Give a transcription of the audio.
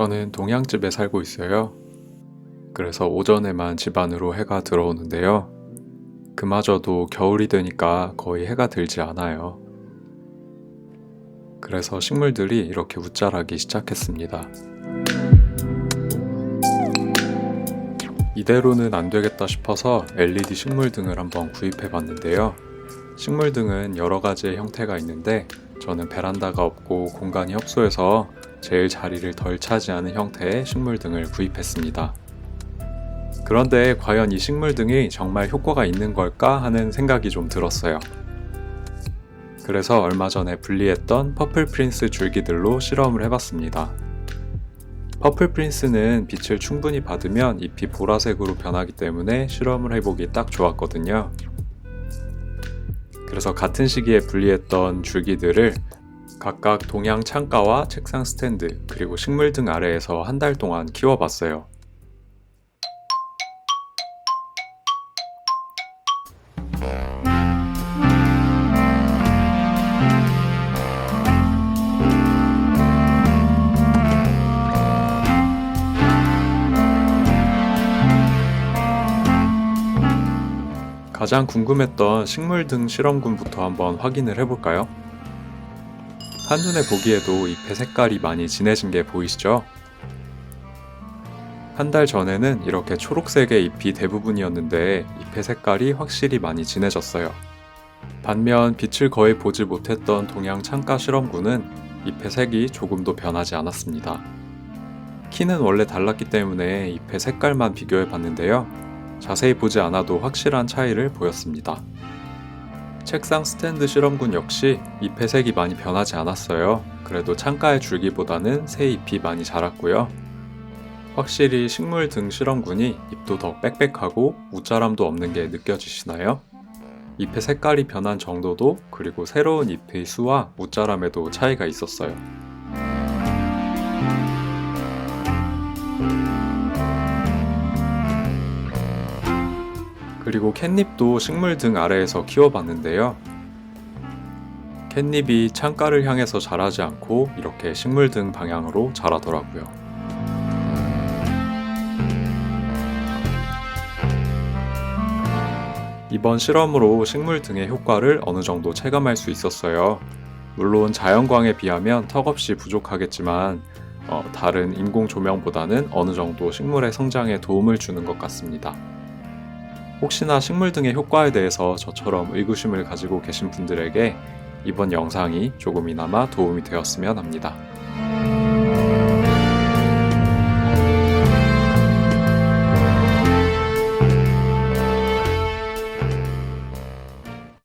저는 동양집에 살고 있어요. 그래서 오전에만 집 안으로 해가 들어오는데요. 그마저도 겨울이 되니까 거의 해가 들지 않아요. 그래서 식물들이 이렇게 웃자라기 시작했습니다. 이대로는 안 되겠다 싶어서 LED 식물등을 한번 구입해 봤는데요. 식물등은 여러 가지의 형태가 있는데 저는 베란다가 없고 공간이 협소해서 제일 자리를 덜 차지하는 형태의 식물 등을 구입했습니다. 그런데 과연 이 식물 등이 정말 효과가 있는 걸까 하는 생각이 좀 들었어요. 그래서 얼마 전에 분리했던 퍼플 프린스 줄기들로 실험을 해봤습니다. 퍼플 프린스는 빛을 충분히 받으면 잎이 보라색으로 변하기 때문에 실험을 해보기 딱 좋았거든요. 그래서 같은 시기에 분리했던 줄기들을 각각 동양 창가와 책상 스탠드 그리고 식물 등 아래에서 한 달 동안 키워봤어요. 가장 궁금했던 식물 등 실험군부터 한번 확인을 해볼까요? 한눈에 보기에도 잎의 색깔이 많이 진해진 게 보이시죠? 한 달 전에는 이렇게 초록색의 잎이 대부분이었는데 잎의 색깔이 확실히 많이 진해졌어요. 반면 빛을 거의 보지 못했던 동양 창가 실험군은 잎의 색이 조금도 변하지 않았습니다. 키는 원래 달랐기 때문에 잎의 색깔만 비교해 봤는데요. 자세히 보지 않아도 확실한 차이를 보였습니다. 책상 스탠드 실험군 역시 잎의 색이 많이 변하지 않았어요. 그래도 창가의 줄기보다는 새 잎이 많이 자랐고요. 확실히 식물 등 실험군이 잎도 더 빽빽하고 웃자람도 없는 게 느껴지시나요? 잎의 색깔이 변한 정도도 그리고 새로운 잎의 수와 웃자람에도 차이가 있었어요. 그리고 캣닙도 식물 등 아래에서 키워봤는데요. 캣닙이 창가를 향해서 자라지 않고 이렇게 식물 등 방향으로 자라더라고요. 이번 실험으로 식물 등의 효과를 어느 정도 체감할 수 있었어요. 물론 자연광에 비하면 턱없이 부족하겠지만 어, 다른 인공 조명보다는 어느 정도 식물의 성장에 도움을 주는 것 같습니다. 혹시나 식물 등의 효과에 대해서 저처럼 의구심을 가지고 계신 분들에게 이번 영상이 조금이나마 도움이 되었으면 합니다.